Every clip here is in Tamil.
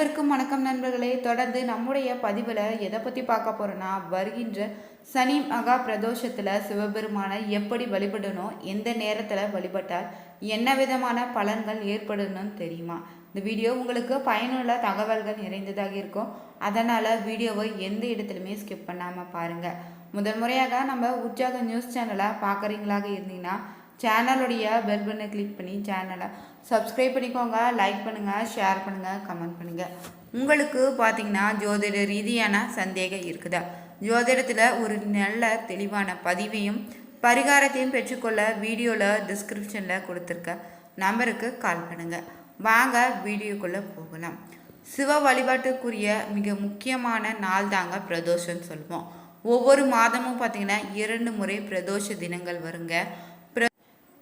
அனைவருக்கும் வணக்கம் நண்பர்களே. தொடர்ந்து நம்முடைய பதிவில் எதை பற்றி பார்க்க போகிறோன்னா வருகின்ற சனி மகா பிரதோஷத்தில் சிவபெருமானை எப்படி வழிபடணும் எந்த நேரத்தில் வழிபட்டால் என்ன விதமான பலன்கள் ஏற்படணும்னு தெரியுமா? இந்த வீடியோ உங்களுக்கு பயனுள்ள தகவல்கள் நிறைந்ததாக இருக்கும். அதனால் வீடியோவை எந்த இடத்துலையுமே ஸ்கிப் பண்ணாமல் பாருங்கள் முதல் முறையாக நம்ம உற்சாக நியூஸ் சேனலை பார்க்குறீங்களாக இருந்தீங்கன்னா சேனலுடைய பெல் பண்ணை கிளிக் பண்ணி சேனலை சப்ஸ்கிரைப் பண்ணிக்கோங்க லைக் பண்ணுங்கள் ஷேர் பண்ணுங்கள் கமெண்ட் பண்ணுங்கள் உங்களுக்கு பார்த்தீங்கன்னா ஜோதிட ரீதியான சந்தேகம் இருக்குதா. ஜோதிடத்தில் ஒரு நல்ல தெளிவான பதிவையும் பரிகாரத்தையும் பெற்றுக்கொள்ள வீடியோவில் டிஸ்கிரிப்ஷனில் கொடுத்துருக்க நம்பருக்கு கால் பண்ணுங்கள் வாங்க வீடியோக்குள்ளே போகலாம். சிவ வழிபாட்டுக்குரிய மிக முக்கியமான நாள் தாங்க பிரதோஷம்னு சொல்லுவோம். ஒவ்வொரு மாதமும் பார்த்திங்கன்னா இரண்டு முறை பிரதோஷ தினங்கள் வருங்க.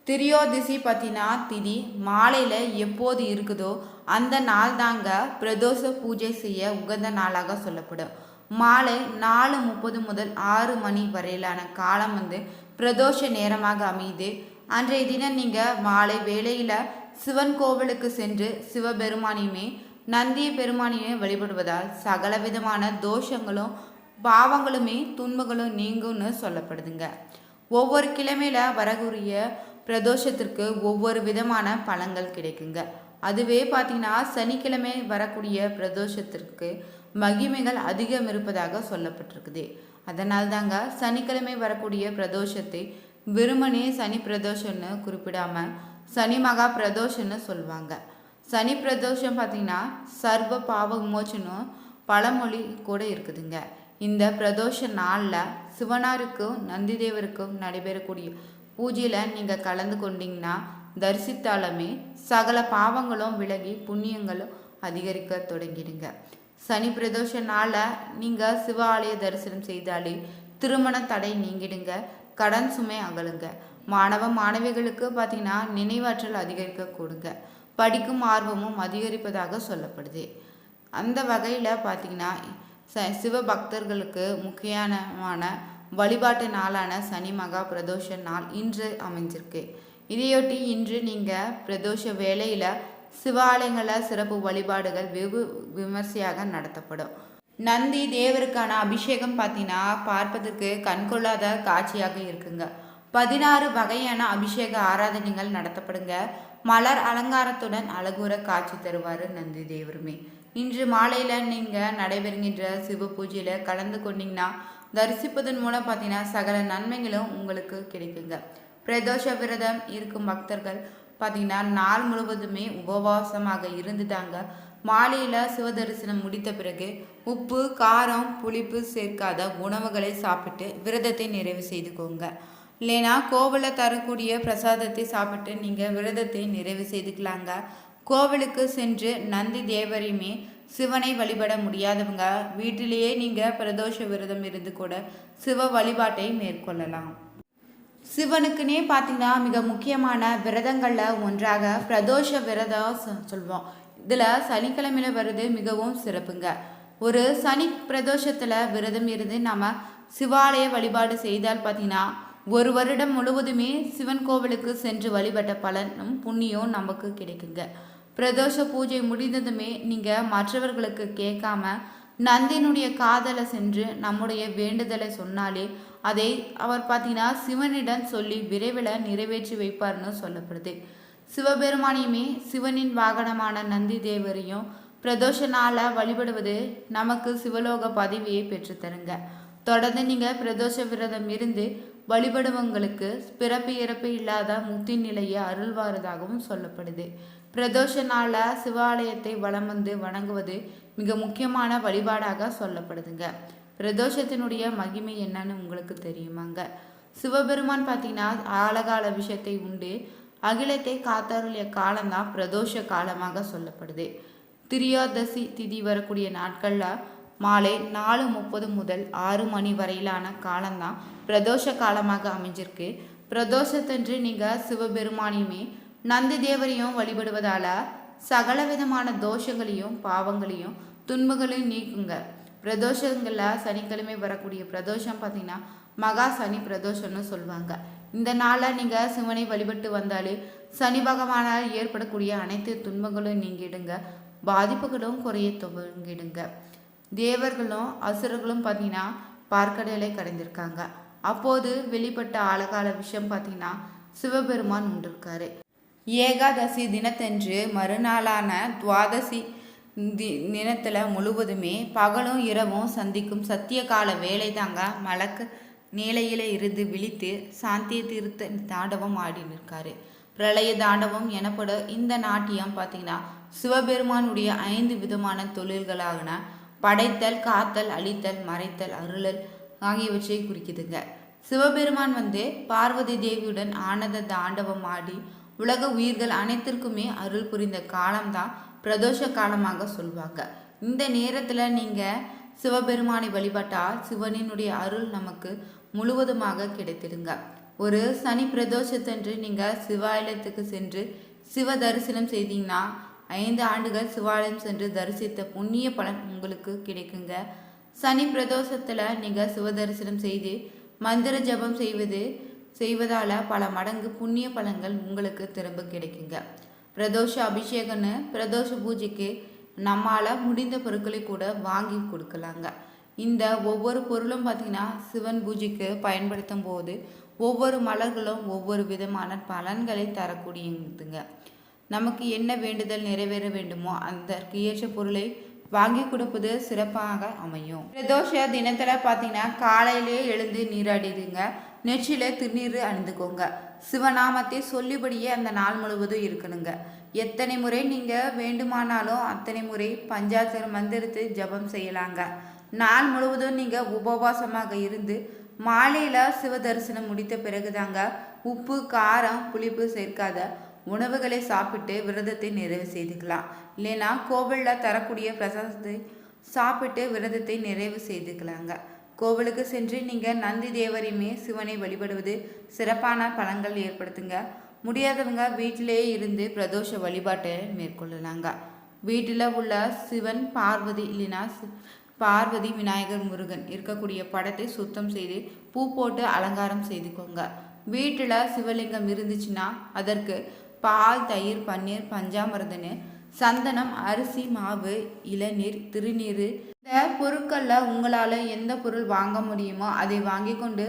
திரியோதிசி பற்றினா திதி மாலையில் எப்போது இருக்குதோ அந்த நாள் தாங்க பிரதோஷ பூஜை செய்ய உகந்த நாளாக சொல்லப்படும். மாலை நாலு முப்பது முதல் ஆறு மணி வரையிலான காலம் வந்து பிரதோஷ நேரமாக அமையுது. அன்றைய தினம் நீங்கள் மாலை வேளையில் சிவன் கோவிலுக்கு சென்று சிவபெருமானையுமே நந்திய பெருமானையுமே வழிபடுவதால் சகல விதமான தோஷங்களும் பாவங்களுமே துன்பங்களும் நீங்கும்னு சொல்லப்படுதுங்க. ஒவ்வொரு கிழமையில் வரக்கூடிய பிரதோஷத்திற்கு ஒவ்வொரு விதமான பழங்கள் கிடைக்குங்க. அதுவே பார்த்தீங்கன்னா சனிக்கிழமை வரக்கூடிய பிரதோஷத்திற்கு மகிமைகள் அதிகம் இருப்பதாக சொல்லப்பட்டிருக்குது. அதனால் தாங்க சனிக்கிழமை வரக்கூடிய பிரதோஷத்தை வெறுமனே சனி பிரதோஷம்னு குறிப்பிடாம சனி மகா பிரதோஷம்னு சொல்லுவாங்க சனி பிரதோஷம் பார்த்தீங்கன்னா சர்வ பாவ விமோச்சனும் பழமொழி கூட இருக்குதுங்க. இந்த பிரதோஷ நாளில் சிவனாருக்கும் நந்திதேவருக்கும் நடைபெறக்கூடிய பூஜையில் நீங்கள் கலந்து கொண்டீங்கன்னா தரிசித்தாலுமே சகல பாவங்களும் விலகி புண்ணியங்களும் அதிகரிக்க தொடங்கிடுங்க. சனி பிரதோஷ நாளில் நீங்கள் சிவ ஆலய தரிசனம் செய்தாலே திருமண தடை நீங்கிடுங்க. கடன் சுமை அகலுங்க. மாணவ மாணவிகளுக்கு பார்த்தீங்கன்னா நினைவாற்றல் அதிகரிக்க கொடுங்க. படிக்கும் ஆர்வமும் அதிகரிப்பதாக சொல்லப்படுது. அந்த வகையில் பார்த்தீங்கன்னா ச சிவ பக்தர்களுக்கு முக்கியமான வழிபாட்டு நாளான சனி மகா பிரதோஷ நாள் இன்று அமைஞ்சிருக்கு. இதையொட்டி இன்று நீங்கள் பிரதோஷ வேளையில் சிவாலயங்களில் சிறப்பு வழிபாடுகள் வெகு விமர்சையாக நடத்தப்படும். நந்தி தேவருக்கான அபிஷேகம் பார்த்தீங்கன்னா பார்ப்பதற்கு கண்கொள்ளாத காட்சியாக இருக்குங்க. பதினாறு வகையான அபிஷேக ஆராதனைகள் நடத்தப்படுங்க. மலர் அலங்காரத்துடன் அழகுற காட்சி தருவார் நந்தி தேவருமே. இன்று மாலையில் நீங்கள் நடைபெறுகின்ற சிவ பூஜையில் கலந்து கொண்டீங்கன்னா தரிசிப்பதன் மூலம் பார்த்தீங்கன்னா சகல நன்மைகளும் உங்களுக்கு கிடைக்குங்க. பிரதோஷ விரதம் இருக்கும் பக்தர்கள் பார்த்தீங்கன்னா நாள் முழுவதுமே உபவாசமாக இருந்துட்டாங்க. மாலையில் சிவதரிசனம் முடித்த பிறகு உப்பு காரம் புளிப்பு சேர்க்காத உணவுகளை சாப்பிட்டு விரதத்தை நிறைவு செய்துக்கோங்க. இல்லைனா கோவிலில் தரக்கூடிய பிரசாதத்தை சாப்பிட்டு நீங்கள் விரதத்தை நிறைவு செய்துக்கலாங்க. கோவிலுக்கு சென்று நந்தி தேவரையுமே சிவனை வழிபட முடியாதவங்க வீட்டிலேயே நீங்கள் பிரதோஷ விரதம் இருந்து கூட சிவ வழிபாட்டை மேற்கொள்ளலாம். சிவனுக்குன்னே பார்த்தீங்கன்னா மிக முக்கியமான விரதங்களில் ஒன்றாக பிரதோஷ விரதம் சொ- சொல்வோம். இதில் சனிக்கிழமையில் வருது மிகவும் சிறப்புங்க. ஒரு சனி பிரதோஷத்தில் விரதம் இருந்து நம்ம சிவாலய வழிபாடு செய்தால் பார்த்தீங்கன்னா ஒரு வருடம் முழுவதுமே சிவன் கோவிலுக்கு சென்று வழிபட்ட பலனும் புண்ணியம் நமக்கு கிடைக்குங்க. பிரதோஷ பூஜை முடிந்ததுமே நீங்கள் மற்றவர்களுக்கு கேட்காம நந்தினுடைய காதலை சென்று நம்முடைய வேண்டுதலை சொன்னாலே அதை அவர் பார்த்தீங்கன்னா சிவனிடம் சொல்லி விரைவில் நிறைவேற்றி வைப்பார்னு சொல்லப்படுது. சிவபெருமானையுமே சிவனின் வாகனமான நந்தி தேவரையும் பிரதோஷ நாளை வழிபடுவது நமக்கு சிவலோக பதவியை பெற்றுத்தருங்க. தொடர்ந்து நீங்கள் பிரதோஷ விரதம் இருந்து வழிபடுவங்களுக்கு பிறப்பு இறப்பு இல்லாத முக்தி நிலையை அருள்வாரதாகவும் சொல்லப்படுது. பிரதோஷ நாளில் சிவாலயத்தை வலம் வந்து வணங்குவது மிக முக்கியமான வழிபாடாக சொல்லப்படுதுங்க. பிரதோஷத்தினுடைய மகிமை என்னன்னு உங்களுக்கு தெரியுமாங்க? சிவபெருமான் பார்த்தீங்கன்னா ஆலகால விஷயத்தை உண்டு. அகிலத்தை காத்தருளிய காலம்தான் பிரதோஷ காலமாக சொல்லப்படுது. திரியோதசி திதி வரக்கூடிய நாட்களில் மாலை நாலு முப்பது முதல் ஆறு மணி வரையிலான காலம்தான் பிரதோஷ காலமாக அமைஞ்சிருக்கு. பிரதோஷத்தன்று நீங்கள் சிவபெருமானையுமே நந்தி தேவரையும் வழிபடுவதால சகல விதமான தோஷங்களையும் பாவங்களையும் துன்பங்களையும் நீக்குங்க. பிரதோஷங்களில் சனிக்கிழமை வரக்கூடிய பிரதோஷம் பார்த்தீங்கன்னா மகா சனி பிரதோஷம்னு சொல்லுவாங்க. இந்த நாளில் நீங்கள் சிவனை வழிபட்டு வந்தாலே சனி பகவானால் ஏற்படக்கூடிய அனைத்து துன்பங்களும் நீங்கிடுங்க. பாதிப்புகளும் குறைய துவங்கிடுங்க. தேவர்களும் அசுரர்களும் பார்த்தீங்கன்னா பார்க்கடலை கடைந்திருக்காங்க. அப்போது வெளிப்பட்ட ஆழகால விஷயம் பார்த்தீங்கன்னா சிவபெருமான் உண்டிருக்காரு ஏகாதசி தினத்தன்று மறுநாளான துவாதசி தி தினத்தில் முழுவதுமே பகலும் இரவும் சந்திக்கும் சத்திய கால வேலை தாங்க மலக்கு நீலையில இருந்து விழித்து சாந்திய திருத்த தாண்டவம் ஆடி நிற்காரு. பிரளய தாண்டவம் எனப்படும் இந்த நாட்டியம் பார்த்தீங்கன்னா சிவபெருமானுடைய ஐந்து விதமான தொழில்களாகன படைத்தல் காத்தல் அழித்தல் மறைத்தல் அருளல் ஆகியவற்றை குறிக்குதுங்க. சிவபெருமான் வந்து பார்வதி தேவியுடன் ஆனந்த தாண்டவம் ஆடி உலக உயிர்கள் அனைத்திற்குமே அருள் புரிந்த காலம்தான் பிரதோஷ காலமாக சொல்வாங்க. இந்த நேரத்தில் நீங்கள் சிவபெருமானை வழிபட்டால் சிவனினுடைய அருள் நமக்கு முழுவதுமாக கிடைத்திடுங்க. ஒரு சனி பிரதோஷத்தன்று நீங்கள் சிவாலயத்துக்கு சென்று சிவ தரிசனம் செய்தீங்கன்னா ஐந்து ஆண்டுகள் சிவாலயம் சென்று தரிசித்த புண்ணிய பலன் உங்களுக்கு கிடைக்குங்க. சனி பிரதோஷத்தில் நீங்கள் சிவ தரிசனம் செய்து மந்திர ஜபம் செய்வது செய்வதால் பல மடங்கு புண்ணிய பலன்கள் உங்களுக்கு திரும்ப கிடைக்குங்க. பிரதோஷ அபிஷேகம்னு பிரதோஷ பூஜைக்கு நம்மால் முடிந்த பொருட்களை கூட வாங்கி கொடுக்கலாங்க. இந்த ஒவ்வொரு பொருளும் பார்த்திங்கன்னா சிவன் பூஜைக்கு பயன்படுத்தும் போது ஒவ்வொரு மலர்களும் ஒவ்வொரு விதமான பலன்களை தரக்கூடியதுங்க. நமக்கு என்ன வேண்டுதல் நிறைவேற வேண்டுமோ அதற்கு ஏற்ற பொருளை வாங்கி கொடுப்பது சிறப்பாக அமையும். பிரதோஷ தினத்தில் பார்த்தீங்கன்னா காலையிலே எழுந்து நீராடிடுங்க நெற்றியில் திருநீர் அணிந்துக்கோங்க. சிவநாமத்தை சொல்லிபடியே அந்த நாள் முழுவதும் இருக்கணுங்க. எத்தனை முறை நீங்கள் வேண்டுமானாலும் அத்தனை முறை பஞ்சாசர மந்திரத்தை ஜபம் செய்யலாங்க. நாள் முழுவதும் நீங்கள் உபவாசமாக இருந்து மாலையில் சிவ தரிசனம் முடித்த பிறகுதாங்க உப்பு காரம் புளிப்பு சேர்க்காத உணவுகளை சாப்பிட்டு விரதத்தை நிறைவு செய்துக்கலாம். இல்லைன்னா கோவிலில் தரக்கூடிய பிரசாதத்தை சாப்பிட்டு விரதத்தை நிறைவு செய்துக்கலாங்க. கோவிலுக்கு சென்று நீங்கள் நந்தி தேவரையுமே சிவனை வழிபடுவது சிறப்பான பலன்கள் ஏற்படுத்துங்க. முடியாதவங்க வீட்டிலேயே இருந்து பிரதோஷ வழிபாட்டை மேற்கொள்ளலாங்க. வீட்டில் உள்ள சிவன் பார்வதி இல்லைன்னா பார்வதி விநாயகர் முருகன் இருக்கக்கூடிய படத்தை சுத்தம் செய்து பூ போட்டு அலங்காரம் செய்துக்கோங்க. வீட்டில் சிவலிங்கம் இருந்துச்சுன்னா அதற்கு பால் தயிர் பன்னீர் பஞ்சாமிரதன்னு சந்தனம் அரிசி மாவு இளநீர் திருநீர். இந்த பொருட்களில் உங்களால் எந்த பொருள் வாங்க முடியுமோ அதை வாங்கி கொண்டு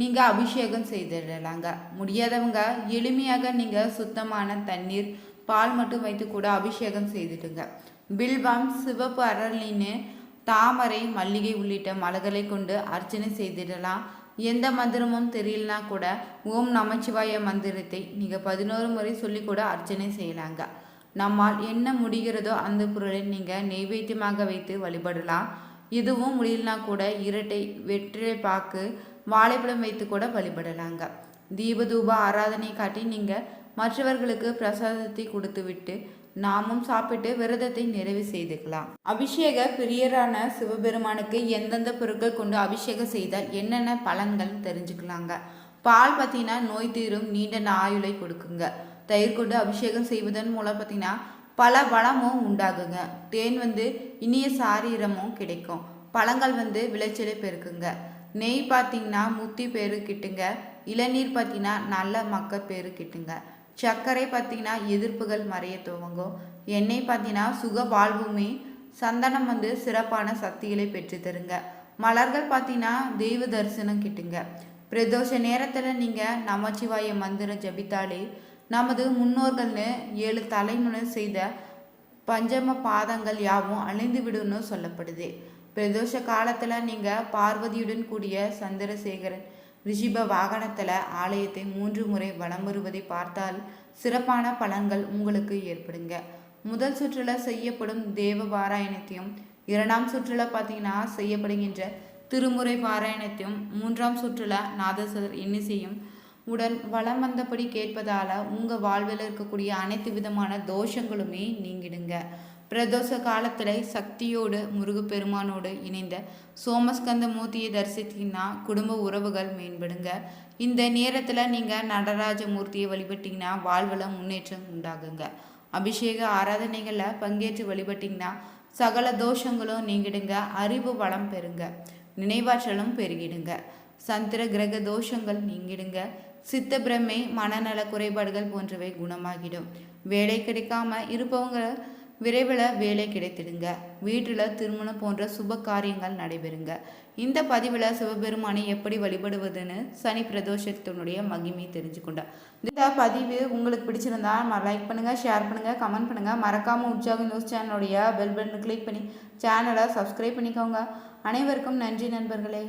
நீங்கள் அபிஷேகம் செய்திடலாங்க. முடியாதவங்க எளிமையாக நீங்கள் சுத்தமான தண்ணீர் பால் மட்டும் வைத்து கூட அபிஷேகம் செய்துடுங்க பில்வம் சிவப்பு அரளின்னு தாமரை மல்லிகை உள்ளிட்ட மலர்களை கொண்டு அர்ச்சனை செய்திடலாம். எந்த மந்திரமும் தெரியலனா கூட ஓம் நமச்சிவாய மந்திரத்தை நீங்கள் பதினோரு முறை சொல்லி கூட அர்ச்சனை செய்யலாங்க. நம்மால் என்ன முடிகிறதோ அந்த பொருளை நீங்கள் நெய்வேத்தியமாக வைத்து வழிபடலாம். இதுவும் முடியலனா கூட இரட்டை வெற்றிலை பாக்கு வாழைப்பழம் வைத்து கூட வழிபடலாங்க. தீபதூப ஆராதனை காட்டி நீங்கள் மற்றவர்களுக்கு பிரசாதத்தை கொடுத்து விட்டு நாமும் சாப்பிட்டு விரதத்தை நிறைவு செய்துக்கலாம். அபிஷேக பிரியரான சிவபெருமானுக்கு எந்தெந்த பொருட்கள் கொண்டு அபிஷேகம் செய்தால் என்னென்ன பலன்கள் தெரிஞ்சுக்கலாங்க? பால் பார்த்தீங்கன்னா நோய் தீரும் நீண்ட ஆயுளை கொடுக்குங்க. தயிர் கொண்டு அபிஷேகம் செய்வதன் மூலம் பார்த்தீங்கன்னா பல வளமும் உண்டாகுங்க. தேன் வந்து இனிய சாரீரமும் கிடைக்கும். பழங்கள் வந்து விளைச்சலை பெருக்குங்க. நெய் பார்த்தீங்கன்னா முத்தி பேரு கிட்டுங்க. இளநீர் பார்த்தீங்கன்னா நல்ல மக்க பேரு கிட்டுங்க. சர்க்கரை பார்த்தீங்கன்னா எதிர்ப்புகள் மறைய துவங்கும். எண்ணெய் பார்த்தீங்கன்னா சுக வாழ்வுமே சந்தனம் வந்து சிறப்பான சக்திகளை பெற்று தருங்க. மலர்கள் பார்த்தீங்கன்னா தெய்வ தரிசனம் கிட்டுங்க. பிரதோஷ நேரத்தில் நீங்கள் நமச்சிவாய மந்திரம் ஜபித்தாலே நமது முன்னோர்கள்னு ஏழு தலைமுறை செய்த பஞ்சம பாதங்கள் யாவும் அழிந்து விடும்னு சொல்லப்படுது. பிரதோஷ காலத்தில் நீங்கள் பார்வதியுடன் கூடிய சந்திரசேகரன் ரிஷிப வாகனத்தில் ஆலயத்தை மூன்று முறை வலம் வருவதை பார்த்தால் சிறப்பான பலன்கள் உங்களுக்கு ஏற்படுங்க. முதல் சுற்றில் செய்யப்படும் தேவ பாராயணத்தையும் இரண்டாம் சுற்றில் பார்த்தீங்கன்னா செய்யப்படுகின்ற திருமுறை பாராயணத்தையும் மூன்றாம் சுற்றில் நாதசர் இன்னிசையும் உடன் வளம் வந்தபடி கேட்பதால் உங்கள் வாழ்வில் இருக்கக்கூடிய அனைத்து விதமான தோஷங்களுமே நீங்கிடுங்க. பிரதோஷ காலத்தில் சக்தியோடு முருகப்பெருமானோடு இணைந்த சோமஸ்கந்த மூர்த்தியை தரிசித்தீங்கன்னா குடும்ப உறவுகள் மேம்படுங்க. இந்த நேரத்தில் நீங்கள் நடராஜ மூர்த்தியை வழிபட்டிங்கன்னா வாழ்வில் முன்னேற்றம் உண்டாகுங்க. அபிஷேக ஆராதனைகளில் பங்கேற்று வழிபட்டிங்கன்னா சகல தோஷங்களும் நீங்கிடுங்க. அறிவு வளம் பெறுங்க. நினைவாற்றலும் பெருகிடுங்க. சந்திர கிரக தோஷங்கள் நீங்கிடுங்க. சித்த பிரமை மனநல குறைபாடுகள் போன்றவை குணமாகிடும். வேலை கிடைக்காம இருப்பவங்க விரைவில் வேலை கிடைத்திடுங்க. வீட்டில் திருமணம் போன்ற சுப காரியங்கள் நடைபெறுங்க. இந்த பதிவில் சிவபெருமானை எப்படி வழிபடுவதுன்னு சனி பிரதோஷத்தினுடைய மகிமையை தெரிஞ்சுக்கொண்டேன் இந்த பதிவு உங்களுக்கு பிடிச்சிருந்தா லைக் பண்ணுங்கள் ஷேர் பண்ணுங்கள் கமெண்ட் பண்ணுங்கள் மறக்காமல் உற்சாக நியூஸ் சேனலுடைய பெல் பட்டன் கிளிக் பண்ணி சேனலை சப்ஸ்கிரைப் பண்ணிக்கோங்க. அனைவருக்கும் நன்றி நண்பர்களே.